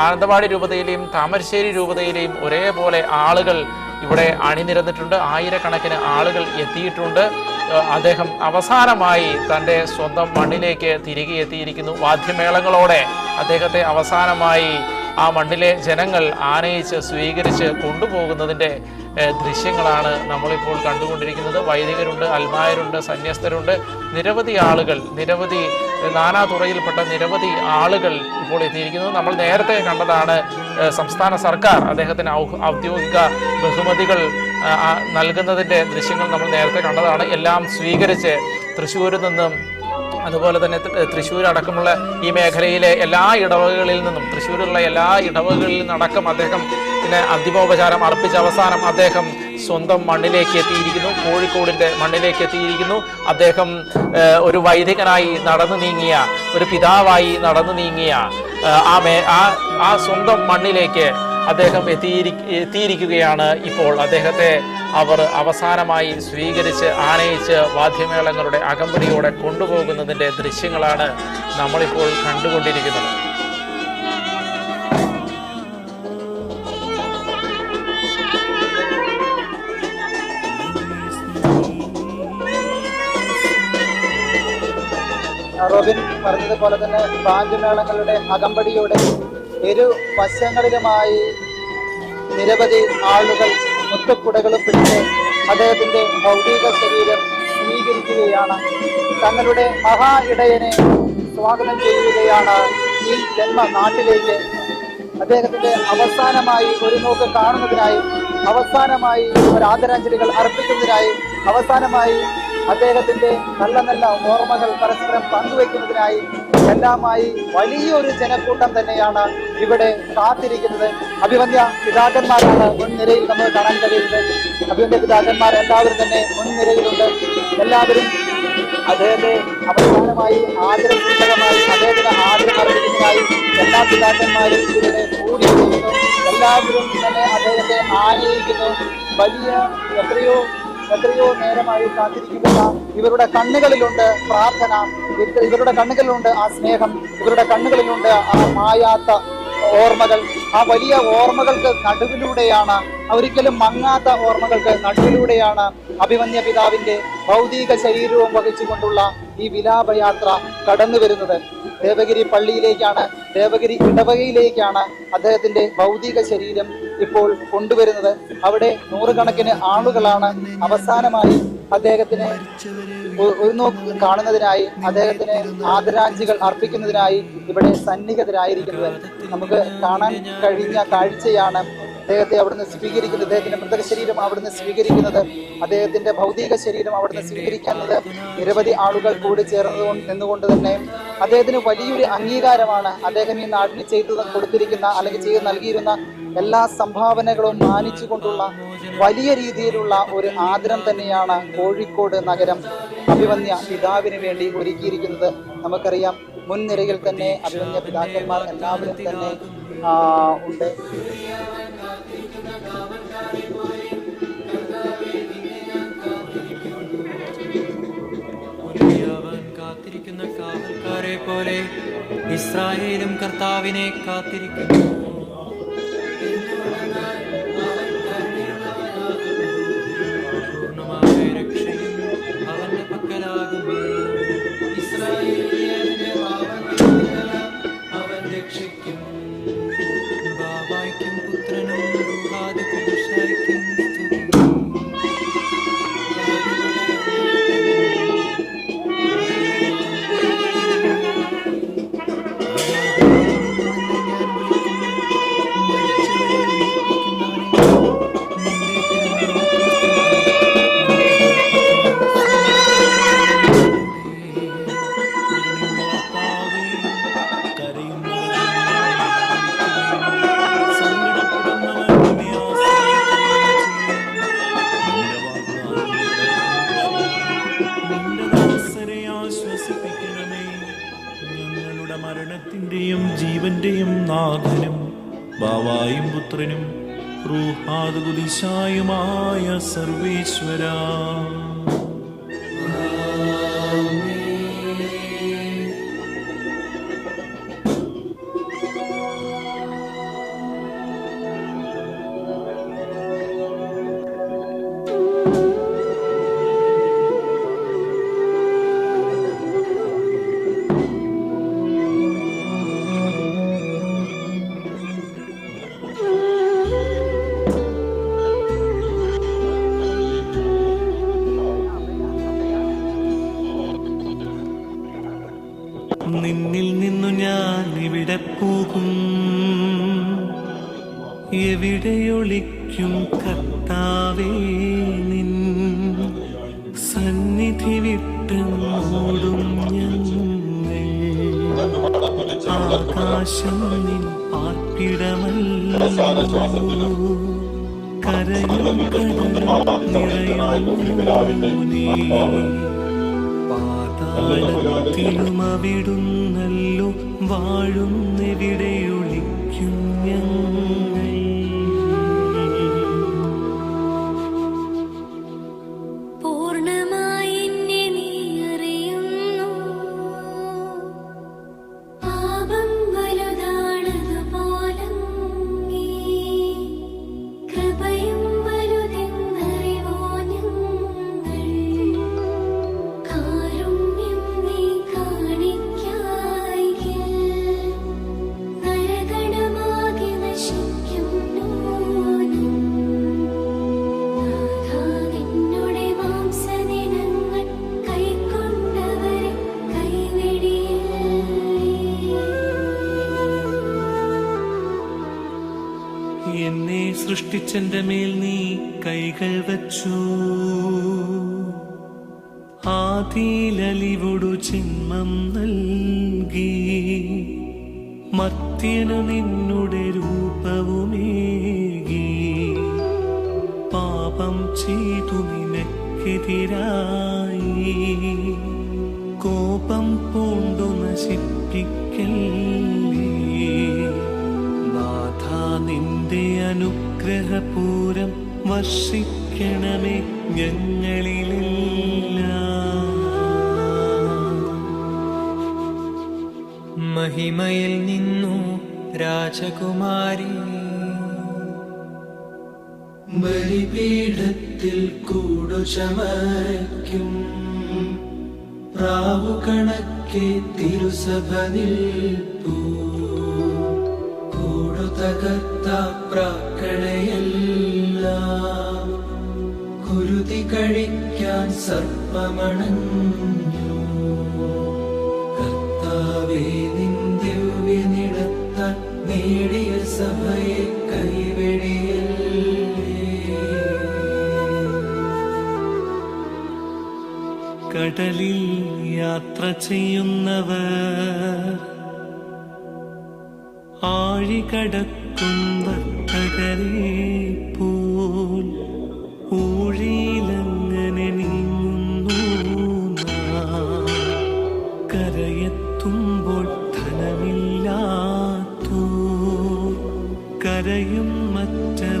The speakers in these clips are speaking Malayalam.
മാനന്തവാടി രൂപതയിലെയും താമരശ്ശേരി രൂപതയിലെയും ഒരേപോലെ ആളുകൾ ഇവിടെ അണിനിരന്നിട്ടുണ്ട്. ആയിരക്കണക്കിന് ആളുകൾ എത്തിയിട്ടുണ്ട്. അദ്ദേഹം അവസാനമായി തന്റെ സ്വന്തം മണ്ണിലേക്ക് തിരികെ എത്തിയിരിക്കുന്നു. വാദ്യമേളങ്ങളോടെ അദ്ദേഹത്തെ അവസാനമായി ആ മണ്ണിലെ ജനങ്ങൾ ആനയിച്ച് സ്വീകരിച്ച് കൊണ്ടുപോകുന്നതിന്റെ ദൃശ്യങ്ങളാണ് നമ്മളിപ്പോൾ കണ്ടുകൊണ്ടിരിക്കുന്നത്. വൈദികരുണ്ട് അൽമായരുണ്ട് സന്യസ്തരുണ്ട്. നിരവധി ആളുകൾ നിരവധി നാനാ തുറയിൽപ്പെട്ട നിരവധി ആളുകൾ ഇപ്പോൾ എത്തിയിരിക്കുന്നു. നമ്മൾ നേരത്തെ കണ്ടതാണ് സംസ്ഥാന സർക്കാർ അദ്ദേഹത്തിന് ഔദ്യോഗിക ബഹുമതികൾ നൽകുന്നതിന്റെ ദൃശ്യങ്ങൾ നമ്മൾ നേരത്തെ കണ്ടതാണ്. എല്ലാം സ്വീകരിച്ച് തൃശ്ശൂരിൽ നിന്നും അതുപോലെ തന്നെ തൃശ്ശൂർ അടക്കമുള്ള ഈ മേഖലയിലെ എല്ലാ ഇടവകകളിൽ നിന്നും തൃശ്ശൂരിലുള്ള എല്ലാ ഇടവകകളിൽ നിന്നടക്കം അദ്ദേഹം പിന്നെ അന്തിമോപചാരം അർപ്പിച്ച അവസാനം അദ്ദേഹം സ്വന്തം മണ്ണിലേക്ക് എത്തിയിരിക്കുന്നു കോഴിക്കോടിന്റെ മണ്ണിലേക്ക് എത്തിയിരിക്കുന്നു. അദ്ദേഹം ഒരു വൈദികനായി നടന്നു നീങ്ങിയ ഒരു പിതാവായി നടന്നു നീങ്ങിയ ആ മേ ആ ആ സ്വന്തം മണ്ണിലേക്ക് അദ്ദേഹം എത്തിയിരി എത്തിയിരിക്കുകയാണ് ഇപ്പോൾ. അദ്ദേഹത്തെ അവർ അവസാനമായി സ്വീകരിച്ച് ആനയിച്ച് വാദ്യമേളങ്ങളുടെ അകമ്പടിയോടെ കൊണ്ടുപോകുന്നതിന്റെ ദൃശ്യങ്ങളാണ് നമ്മളിപ്പോൾ കണ്ടുകൊണ്ടിരിക്കുന്നത്. റോബിൻ പറഞ്ഞതുപോലെ തന്നെ ബാൻഡുമേളങ്ങളുടെ അകമ്പടിയോടെ ഇരു വശങ്ങളിലുമായി നിരവധി ആളുകൾ മുത്തക്കുടകളും പിടിച്ച് അദ്ദേഹത്തിന്റെ ഭൗതിക ശരീരം സ്വീകരിക്കുകയാണ്. തങ്ങളുടെ മഹാ ഇടയനെ സ്വാഗതം ചെയ്യുകയാണ് ഈ ജന്മ നാട്ടിലേക്ക് അദ്ദേഹത്തിന്റെ അവസാനമായി ഒരു നോക്ക് കാണുന്നതിനായി അവസാനമായി ഒരു ആദരാഞ്ജലികൾ അർപ്പിക്കുന്നതിനായി അവസാനമായി അദ്ദേഹത്തിന്റെ നല്ല നല്ല ഓർമ്മകൾ പരസ്പരം പങ്കുവെക്കുന്നതിനായി എല്ലാമായി വലിയൊരു ജനക്കൂട്ടം തന്നെയാണ് ഇവിടെ കാത്തിരിക്കുന്നത്. അഭിവന്യ പിതാക്കന്മാരാണ് മുൻനിരയിൽ നമ്മൾ കാണാൻ കഴിയുന്നത്. അഭിവന്യ പിതാക്കന്മാർ എല്ലാവരും തന്നെ മുൻനിരയിലുണ്ട്. എല്ലാവരും അദ്ദേഹത്തെ അവസാനമായി ആദരപൂർവകമായി അദ്ദേഹത്തിന് ആദരം അർപ്പിക്കുന്നതിനായി എല്ലാ പിതാക്കന്മാരും ഇവിടെ കൂടിയിരിക്കുന്നു. എല്ലാവരും തന്നെ അദ്ദേഹത്തെ ആനയിക്കുന്നു വലിയ എത്രയോ എത്രയോ നേരമായി കാത്തിരിക്കുന്ന ഇവരുടെ കണ്ണുകളിലുണ്ട് പ്രാർത്ഥന. ഇവ- ഇവരുടെ കണ്ണുകളിലുണ്ട് ആ സ്നേഹം. ഇവരുടെ കണ്ണുകളിലുണ്ട് ആ മായാത്ത ഓർമ്മകൾ. ആ വലിയ ഓർമ്മകൾക്ക് നടുവിലൂടെയാണ് ഒരിക്കലും മങ്ങാത്ത ഓർമ്മകൾക്ക് നടുവിലൂടെയാണ് അഭിമന്യ പിതാവിന്റെ ഭൗതിക ശരീരവും വഹിച്ചുകൊണ്ടുള്ള ഈ വിലാപയാത്ര കടന്നു വരുന്നത്. ദേവഗിരി പള്ളിയിലേക്കാണ് ദേവഗിരി ഇടവകയിലേക്കാണ് അദ്ദേഹത്തിന്റെ ഭൗതിക ശരീരം ഇപ്പോൾ കൊണ്ടുവരുന്നത്. അവിടെ നൂറുകണക്കിന് ആളുകളാണ് അവസാനമായി അദ്ദേഹത്തിന് ഒരു കാണുന്നതിനായി അദ്ദേഹത്തിന് ആദരാഞ്ജികൾ അർപ്പിക്കുന്നതിനായി ഇവിടെ സന്നിഹിതരായിരിക്കുന്നത്. നമുക്ക് കാണാൻ കഴിഞ്ഞ കാഴ്ചയാണ് അദ്ദേഹത്തെ അവിടുന്ന് സ്വീകരിക്കുന്നത് അദ്ദേഹത്തിന്റെ മൃതക ശരീരം അവിടുന്ന് സ്വീകരിക്കുന്നത് അദ്ദേഹത്തിന്റെ ഭൗതിക ശരീരം അവിടുന്ന് സ്വീകരിക്കുന്നത് നിരവധി ആളുകൾ കൂടി ചേർന്നത് കൊണ്ട് നിന്നുകൊണ്ട് തന്നെ അദ്ദേഹത്തിന് വലിയൊരു അംഗീകാരമാണ് അദ്ദേഹം ഈ നാടിന് ചെയ്തു കൊടുത്തിരിക്കുന്ന അല്ലെങ്കിൽ ചെയ്ത് നൽകിയിരുന്ന എല്ലാ സംഭാവനകളും മാനിച്ചുകൊണ്ടുള്ള വലിയ രീതിയിലുള്ള ഒരു ആദരം തന്നെയാണ് കോഴിക്കോട് നഗരം അഭിമന്യ പിതാവിന് വേണ്ടി ഒരുക്കിയിരിക്കുന്നത്. നമുക്കറിയാം മുൻനിരയിൽ തന്നെ അഭിമന്യ പിതാക്കന്മാർ എല്ലാവരും തന്നെ ഉണ്ട്. കാത്തിരിക്കുന്ന കാവൽക്കാരെ പോലെ ഇസ്രായേലും കർത്താവിനെ കാത്തിരിക്കുന്നു. ആശ്വസിപ്പിക്കണമേ. ഞങ്ങളുടെ മരണത്തിന്റെയും ജീവന്റെയും നാഥനും ബാവായും പുത്രനും റൂഹാദുദിശായുമായ സർവേശ്വര. ആകാശം ആർപ്പിടമല്ലോ പാർപ്പിടമല്ലോ കരയും കടലും നിറയുന്നു നീ പാതാളത്തിലും അവിടുന്നല്ലോ വാഴുന്നെവിടെയൊളിക്കും ഞങ്ങൾ. സൃഷ്ടിച്ചെന്റെ മേൽ നീ കൈകൾ വച്ചു. ആദിയിലലിവൊടു ചിന്മം നൽകി. മർത്യനു നിന്നുടെ രൂപവുമേകി. പാപം ചെയ്തു നിനക്കെതിരായി. കോപം പൂണ്ടു നശിപ്പിക്കല്ലേ അനുഗ്രഹപൂരം വർഷിക്കണമേ ഞങ്ങളിലില്ല. മഹിമയിൽ നിന്നു രാജകുമാരി ബലിപീഠത്തിൽ കൂടു ചമയ്ക്കും പ്രാവു കണക്കെ തിരുസഭ നിൽപ്പൂ. തകർത്ത പ്രാക്കളയെല്ലാം കുരുതി കഴിക്കാൻ സർപ്പമണഞ്ഞു. കർത്താവേ നിൻ ദിവ്യനിടത്താൽ നേടിയ സഭയെ കടലിൽ യാത്ര ചെയ്യുന്നവർ ആഴികടക്കും വർത്തകരെ പോൽ ഊഴിയിലങ്ങനെ നീങ്ങുന്നു. കരയെത്തുമ്പോൾ ധനമില്ലാത്തോ കരയും മറ്റവരാനന്ദിക്കും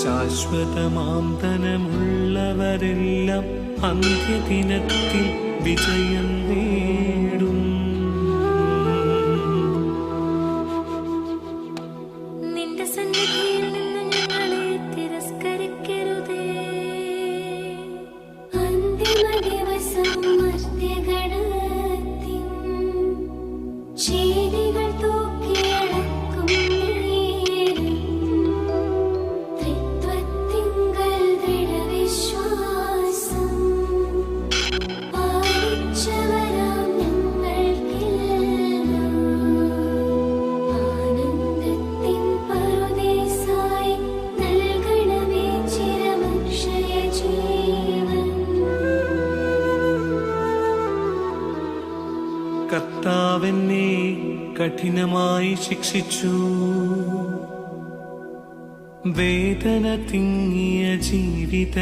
ശാശ്വതമാം ധനമുള്ളവരെല്ലാം അന്ത്യദിനത്തിൽ വിജയം കഠിനമായി ശിക്ഷിച്ചു. വേദന തിങ്ങിയ ജീവിതയാനം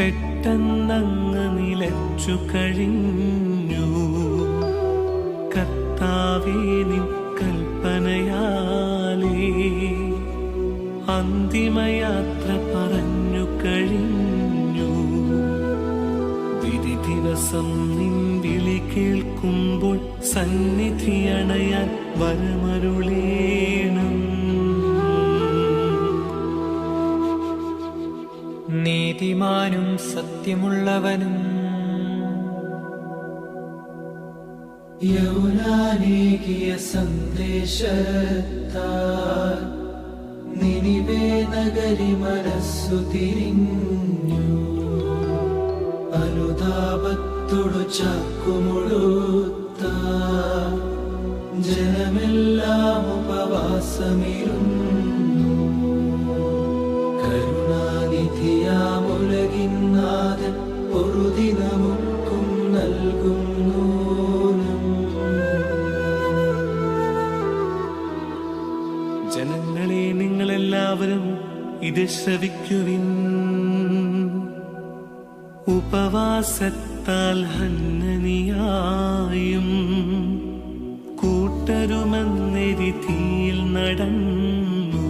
പെട്ടെന്നങ്ങ് നിലച്ചു കഴിഞ്ഞു. കർത്താവേ നിൻ കൽപ്പനയാലേ അന്തിമയാത്ര പറഞ്ഞു കഴിഞ്ഞു. വിധി ദിവസം നിൻ കേൾക്കുമ്പോൾ സന്നിധി അണയാൻ വരമരുളേണം. നീതിമാനും സത്യമുള്ളവനും യൗനാനേകിയ സന്ദേശത്താൽ നിനിവേ നഗരി മനസ്സു തിരിഞ്ഞു തൊടു ചക്കുമുഴുത്ത ജനമെല്ലാം ഉപവാസമിരുന്നു. കരുണാനിധിയാമുലകിന്നാഥൻ ഒരു ദിനമുക്കും നൽകുന്നു. ജനങ്ങളെ നിങ്ങളെല്ലാവരും ഇത് ശ്രവിക്കുവിൻ. ഉപവാസത്താൽ ഹന്നനിയായും. കൂട്ടരുമെന്നെരിതിയിൽ നടന്നു.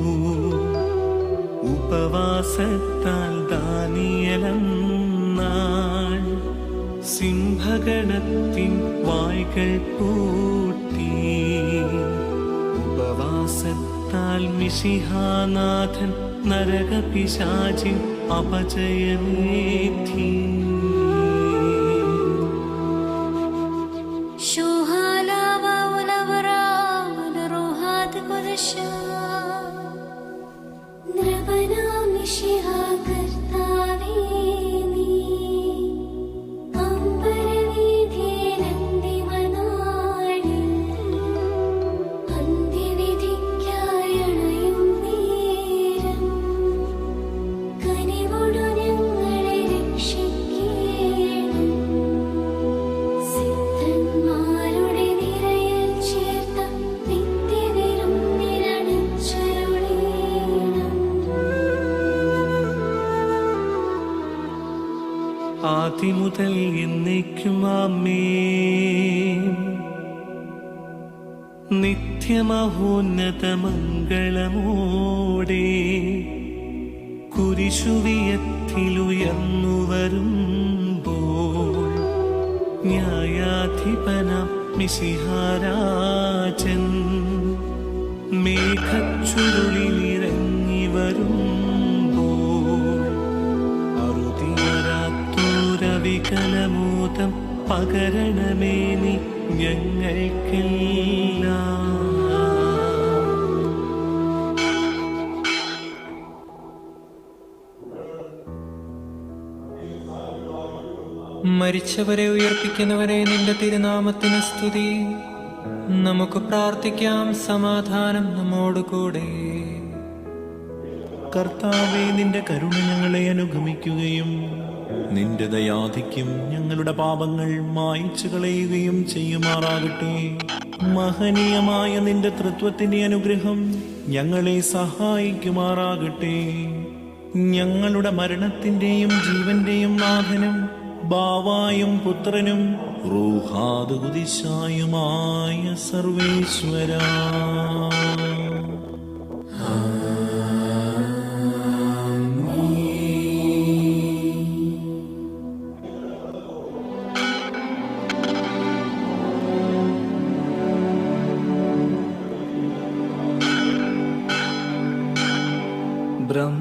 ഉപവാസത്താൽ ദാനിയലം സിംഹഗണത്തിൻ വായ്കൾ പൂട്ടി. ഉപവാസത്താൽ മിശിഹാനാഥൻ നരകപിശാചിൻ അപജയമേധി എന്നേക്കും ആമേ നിത്യമഹോന്നത മംഗളമോടെ കുരിശുവിയത്തിലുയർന്നു വരുമ്പോൾ ന്യായാധിപന മിശിഹാരാജൻ മേഘച്ചുരുളിലിറങ്ങി വരുമ്പോൾ അറുതിമരാത്തൂരവികലമോദം പകരണമേ നീ ഞങ്ങൾക്കെല്ലാം. മരിച്ചവരെ ഉയർപ്പിക്കുന്നവരെ നിന്റെ തിരുനാമത്തിന് സ്തുതി. നമുക്ക് പ്രാർത്ഥിക്കാം സമാധാനം നമ്മോടുകൂടെ. കർത്താവെ നിന്റെ കരുണ ഞങ്ങളെ അനുഗമിക്കുകയും നിന്റെ ദയാധിക്യം ഞങ്ങളുടെ പാപങ്ങൾ മായിച്ചു കളയുകയും ചെയ്യുമാറാകട്ടെ. മഹനീയമായ നിന്റെ തൃത്വത്തിന്റെ അനുഗ്രഹം ഞങ്ങളെ സഹായിക്കുമാറാകട്ടെ. ഞങ്ങളുടെ മരണത്തിന്റെയും ജീവന്റെയും നാഥനും ബാവായും പുത്രനും റൂഹാദുദിശായുമായ സർവേശ്വര.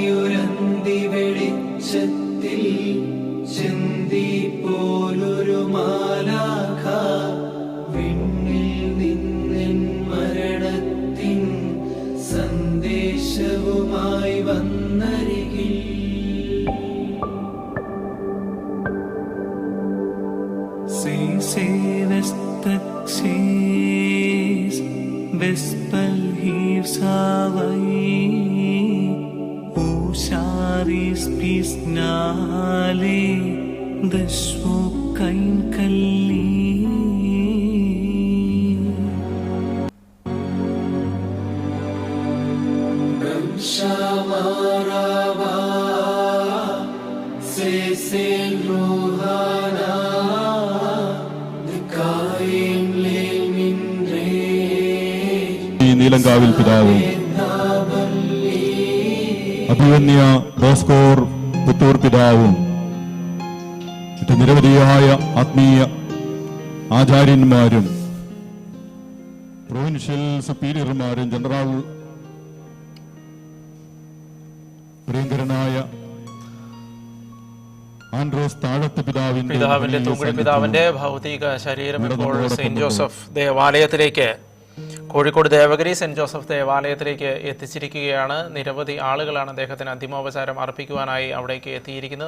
മങ്ങിയുരന്തി വെളിച്ചത്തിൽ Usaris pisnale Dashwo kain kalli കായം ലേൽ നീലങ്കാവിൽ പിതാവും അഭിവന്യ ബോസ്കോർ പുത്തൂർ പിതാവും. മറ്റ് നിരവധിയായ ആത്മീയ ആചാര്യന്മാരും പ്രൊവിൻഷ്യൽ സുപ്പീരിയർമാരും ജനറൽ പ്രിയങ്കരനായ ആൻഡ്രോസ് താഴത്ത് പിതാവിന്റെ പിതാവിന്റെ ഭൗതിക ശരീരം ഇപ്പോൾ സെന്റ് ജോസഫ് ദേവാലയത്തിലേക്ക് കോഴിക്കോട് ദേവഗിരി സെന്റ് ജോസഫ് ദേവാലയത്തിലേക്ക് എത്തിച്ചിരിക്കുകയാണ്. നിരവധി ആളുകളാണ് അദ്ദേഹത്തിന് അന്തിമോപചാരം അർപ്പിക്കുവാനായി അവിടേക്ക് എത്തിയിരിക്കുന്നത്.